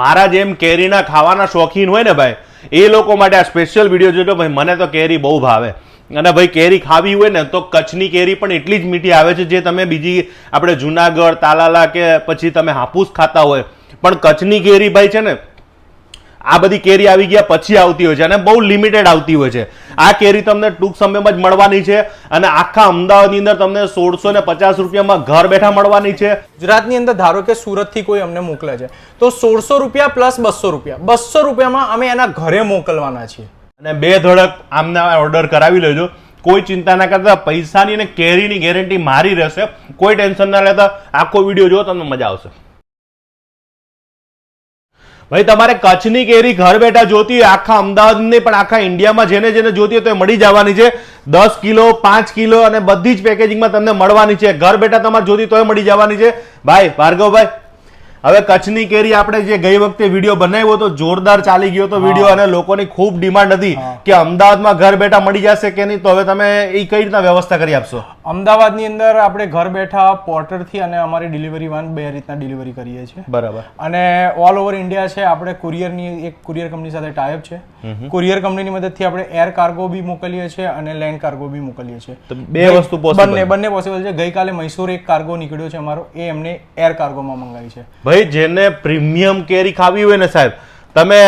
મારા જેમ કેરીના ખાવાના શોખીન હોય ને ભાઈ, એ લોકો માટે આ સ્પેશિયલ વીડિયો જોજો ભાઈ મને તો કેરી બહુ ભાવે. અને ભાઈ કેરી ખાવી હોય ને તો કચ્છની કેરી પણ એટલી જ મીઠી આવે છે જે તમે બીજી આપણે જુનાગઢ, તાલાલા કે પછી તમે હાપુસ ખાતા હોય. પણ કચ્છની કેરી ભાઈ છે ને, આ બધી કેરી આવી ગયા પછી આવતી હોય છે અને બહુ લિમિટેડ આવતી હોય છે. આ કેરી તમને ટૂંક સમયમાં જ મળવાની છે અને આખા અમદાવાદની અંદર તમને સોળસો ને પચાસ રૂપિયામાં ઘર બેઠા મળવાની છે. ગુજરાતની અંદર ધારો કે સુરતથી કોઈ અમને મોકલે છે તો સોળસો રૂપિયા પ્લસ બસો રૂપિયા. બસો રૂપિયામાં અમે એના ઘરે મોકલવાના છીએ. અને બે ધડક આમના ઓર્ડર કરાવી લેજો. કોઈ ચિંતા ના કરતા પૈસાની અને કેરીની ગેરંટી મારી રહેશે. કોઈ ટેન્શન ના લેતા આખો વીડિયો જો તમને મજા આવશે. ભાઈ, તમારે કચ્છની કેરી ઘર બેઠા જોતી હોય, આખા અમદાવાદ નહીં પણ આખા ઇન્ડિયામાં જેને જેને જોતી હોય તો એ મળી જવાની છે. દસ કિલો, પાંચ કિલો અને બધી જ પેકેજિંગમાં તમને મળવાની છે. ઘર બેઠા તમારે જોતી તોય મળી જવાની છે. ભાઈ, ભાર્ગવભાઈ હવે કચ્છની કેરી આપણે જે ગઈ વખતે વીડિયો બનાવ્યો તો જોરદાર ચાલી ગયો હતો વીડિયો અને લોકોની ખૂબ ડિમાન્ડ હતી કે અમદાવાદમાં ઘર બેઠા મળી જશે કે નહીં તો હવે તમે એ કઈ રીતના વ્યવસ્થા કરી આપશો? અમદાવાદની અંદર આપણે ઘર બેઠા પોર્ટરથી અને અમારી ડિલિવરી વાન બે રીતના ડિલિવરી કરીએ છીએ. બરાબર. અને ઓલ ઓવર ઇન્ડિયા છે આપણે કુરિયરની એક કુરિયર કંપની સાથે ટાઈપ છે. કુરિયર કંપનીની મદદથી આપણે એર કાર્ગો બી મોકલીએ છીએ અને લેન્ડ કાર્ગો બી મોકલીએ છીએ. બે વસ્તુ possible. બંને બંને પોસિબલ છે. ગઈકાલે મૈસૂર એક કાર્ગો નીકળ્યો છે અમારો એ એમને એર કાર્ગોમાં મંગાવી છે. ભાઈ જેને પ્રીમિયમ કેરી ખાવી હોય ને સાહેબ, તમે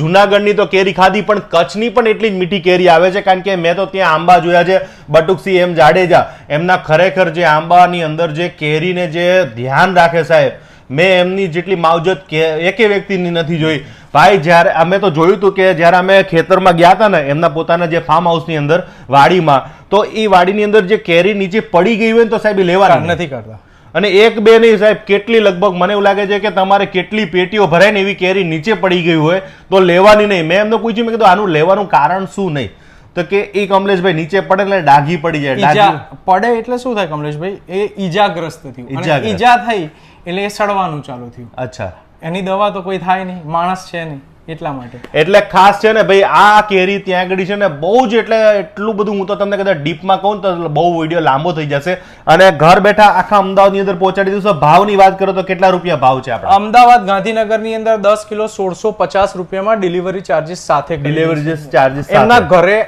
જુનાગઢની તો કેરી ખાધી, પણ કચ્છની પણ એટલી જ મીઠી કેરી આવે છે, કારણ કે મેં તો ત્યાં આંબા જોયા છે બટુકસી એમ જાડેજા, એમના ખરેખર જે આંબાની અંદર જે કેરીને જે ધ્યાન રાખે સાહેબ, મેં એમની જેટલી માવજત કે, એકે વ્યક્તિની નથી જોઈ. ભાઈ, જ્યારે અમે તો જોયું હતું કે જ્યારે અમે ખેતરમાં ગયા હતા ને, એમના પોતાના જે ફાર્મ હાઉસની અંદર, વાડીમાં, તો એ વાડીની અંદર જે કેરી નીચે પડી ગઈ હોય ને તો સાહેબ એ લેવાની નથી કરતા. અને એક બે નહીં સાહેબ કેટલી લગભગ મને એવું લાગે છે કે તમારે કેટલી પેટીઓ ભરાય ને એવી કેરી નીચે પડી ગઈ હોય તો લેવાની નહીં. મેં એમને પૂછ્યું મેં કીધું આનું લેવાનું કારણ શું નહીં? તો કે એ કમલેશભાઈ નીચે પડે એટલે ડાઘી પડી જાય પડે એટલે શું થાય કમલેશભાઈ? એ ઈજાગ્રસ્ત થયું. ઈજા થઈ એટલે એ સડવાનું ચાલુ થયું. અચ્છા. એની દવા તો કોઈ થાય નહીં માણસ છે નહીં. એટલા માટે. એટલે ખાસ છે ને ભાઈ આ કેરી ત્યાં આગળ છે ને બહુ જ એટલે એટલું બધું હું તો તમને કદાચ ડીપમાં કહું તો બહુ વીડિયો લાંબો થઈ જશે. અને ઘર બેઠા આખા અમદાવાદની અંદર પહોંચાડી દઈશું ભાવની વાત કરો તો કેટલા રૂપિયા ભાવ છે આપણે? અમદાવાદ ગાંધીનગરની અંદર દસ કિલો સોળસો પચાસ રૂપિયામાં ડિલિવરી ચાર્જીસ સાથે ડિલિવરી ચાર્જીસ એમના ઘરે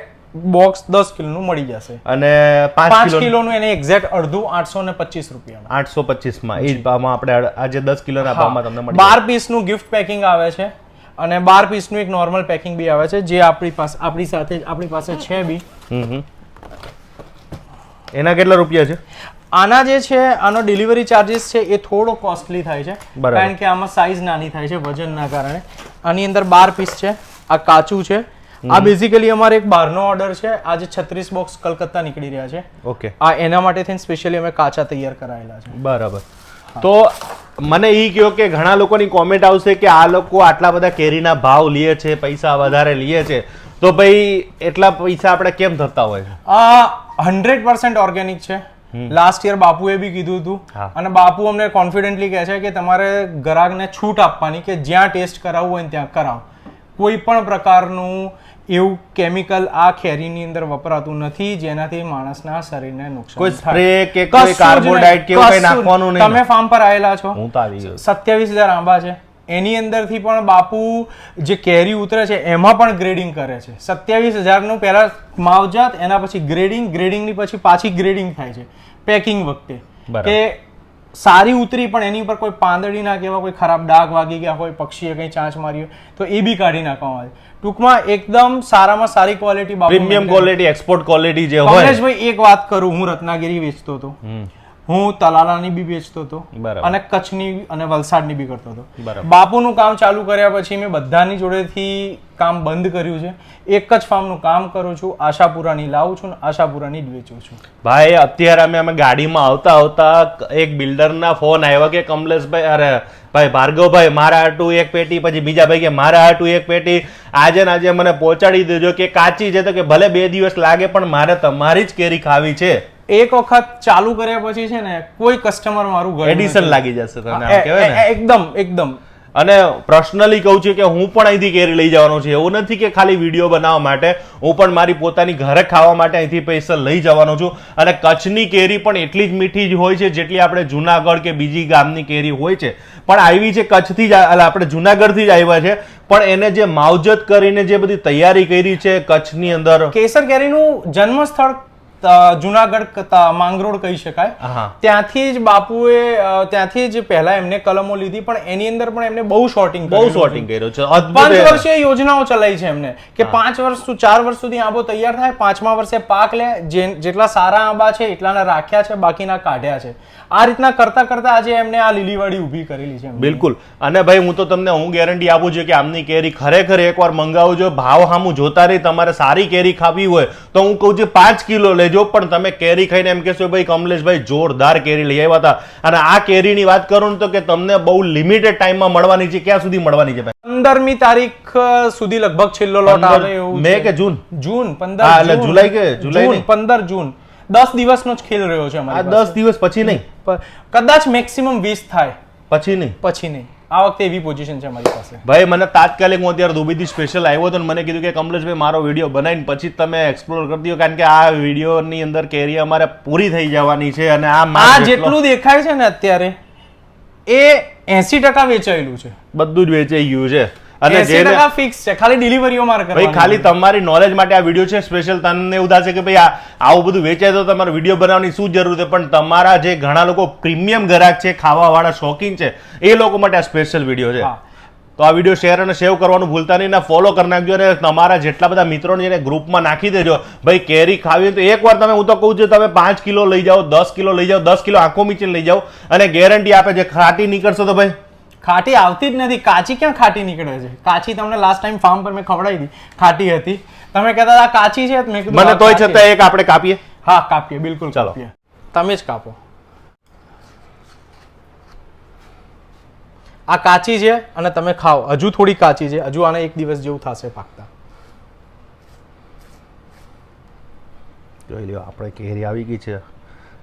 બોક્સ દસ કિલોનું મળી જશે. અને પાંચ પાંચ કિલો કિલોનું એને એક્ઝેક્ટ અડધું આઠસો ને પચીસ રૂપિયામાં. આઠસો પચીસમાં એ ભાવમાં આપણે આજે દસ કિલોના ભાવમાં તમને મળી બાર પીસનું ગિફ્ટ પેકિંગ આવે છે. અને બાર પીસનું એક નોર્મલ પેકિંગ બી આવે છે જે આપણી પાસે આપણી સાથે આપણી પાસે છે બી. એના કેટલા રૂપિયા છે? આના જે છે આનો ડિલિવરી ચાર્જીસ છે એ થોડો કોસ્ટલી થાય છે. કારણ કે આમાં સાઈઝ નાની થાય છે વજનના કારણે. આની અંદર બાર પીસ છે આ કાચું છે. આ બેઝિકલી અમારે એક બહારનો ઓર્ડર છે આજે છત્રીસ બોક્સ કલકત્તા નીકળી રહ્યા છે. ઓકે. આ એના માટે થઈને સ્પેશિયલી અમે કાચા તૈયાર કરાયેલા છે. બરાબર. તો મને એ કહ્યો કે ઘણા લોકોની કોમેન્ટ આવશે કે આ લોકો આટલા બધા કેરીના ભાવ લે છે પૈસા વધારે લે છે. તો ભાઈ એટલા પૈસા આપણે કેમ થતા હોય? આ હંડ્રેડ પર્સન્ટ ઓર્ગેનિક છે. લાસ્ટ યર બાપુએ બી કીધું હતું. અને બાપુ અમને કોન્ફિડન્ટલી કહે છે કે તમારે ગ્રાહકને છૂટ આપવાની કે જ્યાં ટેસ્ટ કરાવવું હોય ત્યાં કરાવો. કોઈ પણ પ્રકારનું એવું કેમિકલ આ કેરીની અંદર વપરાતું નથી જેનાથી માણસના શરીરને નુકસાન કોઈ સ્પ્રે કે કોઈ કાર્બોડાઇટ કે કંઈ નાખવાનું નહીં. તમે ફાર્મ પર આવેલા છો. હું તો આવી ગયો સત્યાવીસ હજાર આંબા છે. એની અંદરથી પણ બાપુ જે કેરી ઉતરે છે એમાં પણ ગ્રેડિંગ કરે છે. સત્યાવીસ હજારનું પહેલા માવજાત એના પછી ગ્રેડિંગ ગ્રેડિંગની પછી પાછી ગ્રેડિંગ થાય છે. પેકિંગ વખતે. કે સારી ઉતરી પણ એની ઉપર કોઈ પાંદડી ના કેવા કોઈ ખરાબ ડાઘ વાગી ગયા હોય પક્ષીએ કંઈ ચાંચ મારી હોય તો એ બી કાઢી નાખવામાં આવે. ટૂંકમાં એકદમ સારામાં સારી quality premium quality export quality જે હોય. ભાઈ એક વાત કરું હું રત્નાગીરી વેચતો હતો. હું તલાલાની બી વેચતો હતો અને કચ્છની અને વલસાડની બી કરતો હતો. બાપુનું કામ ચાલુ કર્યા પછી મેં બધાની જોડેથી કામ બંધ કર્યું છે. એક જ ફાર્મનું કામ કરું છું આશાપુરાની લાવું છું ને આશાપુરાની જ વેચું છું. ભાઈ અત્યારે અમે અમે ગાડીમાં આવતા આવતા એક બિલ્ડરના ફોન આવ્યો કે કમલેશભાઈ અરે ભાઈ ભાર્ગવભાઈ મારા હાટુ એક પેટી પછી બીજા ભાઈ કે મારા હાટુ એક પેટી આજે ને આજે મને પહોંચાડી દેજો કે કાચી છે તો કે ભલે બે દિવસ લાગે પણ મારે તમારી જ કેરી ખાવી છે. એક વખત ચાલુ કર્યા પછી છે ને કોઈ કસ્ટમર મારું એડિશન લાગી જશે તમને આમ કહેવાય ને? એકદમ એકદમ. અને પર્સનલી કહું છું કે હું પણ અહીંથી કેરી લઈ જવાનો છું. એવું નથી કે ખાલી વીડિયો બનાવવા માટે. હું પણ મારી પોતાની ઘરે ખાવા માટે અહીંથી પૈસા લઈ જવાનો છું. અને કચ્છની કેરી પણ એટલી જ મીઠી જ હોય છે જેટલી આપણે જુનાગઢ કે બીજી ગામની કેરી હોય છે. પણ આવી છે કચ્છથી જ આપણે જુનાગઢથી જ આવ્યા છે. પણ એને જે માવજત કરીને જે બધી તૈયારી કરી છે કચ્છની અંદર. કેસર કેરીનું જન્મ સ્થળ અ, જુનાગઢ માંગરોળ કહી શકાય. ત્યાંથી જ બાપુએ ત્યાંથી જ પહેલા એમને કલમો લીધી પણ એની અંદર પણ એમને બહુ શોર્ટિંગ બહુ શોર્ટિંગ કર્યો છે. પાંચ વર્ષે યોજનાઓ ચલાવી છે એમને કે પાંચ વર્ષ ચાર વર્ષ સુધી આંબો તૈયાર થાય પાંચમા વર્ષે પાક લે જેટલા સારા આંબા છે એટલાના રાખ્યા છે બાકીના કાઢ્યા છે. આ રીતના કરતા કરતા આજે એમને આ લીલીવાડી ઊભી કરેલી છે બિલકુલ. અને ભાઈ હું તો તમને હું ગેરંટી આપું છું કે આમની કેરી ખરેખર એકવાર મંગાવજો. ભાવ સામું જોતા રહી તમારે સારી કેરી ખાવી હોય તો હું કહું છું પાંચ કિલો લેજો. પણ તમે કેરી ખાઈને એમ કહેશો ભાઈ કમલેશભાઈ જોરદાર કેરી લઈ આવ્યા હતા. અને આ કેરીની વાત કરું ને તો કે તમને બહુ લિમિટેડ ટાઈમમાં મળવાની છે ક્યાં સુધી મળવાની છે ભાઈ? પંદરમી તારીખ સુધી લગભગ છેલ્લો લોટ આવે મે કે જૂન? જૂન પંદર હા, એટલે જુલાઈ કે જુલાઈ પંદર જૂન. દસ દિવસનો જ ખેલ રહ્યો છે આ દસ દિવસ પછી નહીં? કદાચ મેક્સિમમ વીસ થાય. પછી નહીં? પછી નહીં. આ વખતે એવી પોઝિશન છે મારી પાસે. ભાઈ મને તાત્કાલિક હું અત્યારે દુબઈથી સ્પેશિયલ આવ્યો હતો મને કીધું કે કમલેશભાઈ મારો વીડિયો બનાવીને પછી તમે એક્સપ્લોર કરી દો કારણ કે આ વિડીયોની અંદર કેરી અમારે પૂરી થઈ જવાની છે અને આ આ જેટલું દેખાય છે ને અત્યારે એ એસી ટકા વેચાયેલું છે. બધું જ વેચાઈ ગયું છે. અને જે ફિક્સ છે ખાલી ડિલિવરીઓ મારે ભાઈ ખાલી તમારી નોલેજ માટે આ વીડિયો છે સ્પેશિયલ તમને એવું થશે કે ભાઈ આ આવું બધું વેચાય તો તમારે વીડિયો બનાવવાની શું જરૂર છે? પણ તમારા જે ઘણા લોકો પ્રીમિયમ ગ્રાહક છે ખાવાવાળા શોખીન છે એ લોકો માટે આ સ્પેશિયલ વીડિયો છે. તો આ વીડિયો શેર અને સેવ કરવાનું ભૂલતા નહીં ને ફોલો કરી નાખજો અને તમારા જેટલા બધા મિત્રોને જેને ગ્રુપમાં નાખી દેજો. ભાઈ કેરી ખાવી તો એકવાર તમે હું તો કહું છું તમે પાંચ કિલો લઈ જાઓ દસ કિલો લઈ જાઓ દસ કિલો આંખો મીચીને લઈ જાઓ અને ગેરંટી આપે છે ખાટી નીકળશો તો ભાઈ. ખાટી આવતી જ નથી. કાચી ક્યાં ખાટી નીકળે છે? કાચી તમને લાસ્ટ ટાઈમ ફાર્મ પર મેં ખવડાવી હતી. ખાટી હતી. તમે કહેતા હતા કાચી છે મેં મને તોય છતાં એક આપણે કાપીએ? હા કાપીએ બિલકુલ ચાલો. તમે જ કાપો. આ કાચી છે અને તમે ખાઓ. હજુ થોડી કાચી છે. હજુ આને એક દિવસ જેવું થશે પાકતા. જોઈ લ્યો આપણે કેરી આવી ગઈ છે.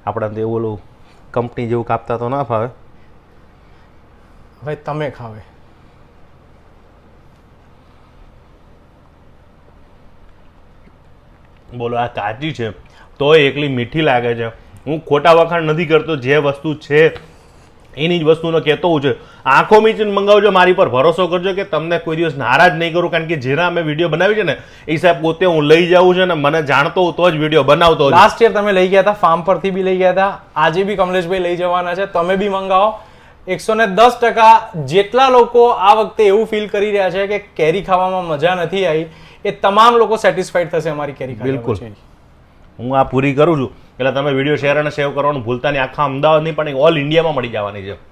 આપણે તો એવું ઓલું કંપની જેવું કાપતા તો ના ફાવે. હવે તમે ખાવે બોલો આ કાચી છે. તોય એકલી મીઠી લાગે છે. હું ખોટા વખાણ નથી કરતો જે વસ્તુ છે એની જ વસ્તુનો કહેતો હું છે. આંખો મીચીને મંગાવજો મારી પર ભરોસો કરજો કે તમને કોઈ દિવસ નારાજ નહીં કરું કારણ કે જેના અમે વીડિયો બનાવી છે ને એ સાહેબ પોતે હું લઈ જાઉં છું ને મને જાણતો હું તો જ વીડિયો બનાવતો લાસ્ટ યર તમે લઈ ગયા હતા ફાર્મ પરથી બી લઈ ગયા હતા. આજે બી કમલેશભાઈ લઈ જવાના છે તમે બી મંગાવો. એકસો ને દસ ટકા જેટલા લોકો આ વખતે એવું ફીલ કરી રહ્યા છે કે કેરી ખાવામાં મજા નથી આવી એ તમામ લોકો સેટિસ્ફાઈડ થશે અમારી કેરી બિલકુલ. હું આ પૂરી કરું છું. એટલે તમે વીડિયો શેર અને સેવ કરવાનું ભૂલતા નહીં. આખા અમદાવાદની પણ ઓલ ઇન્ડિયામાં મળી જવાની છે.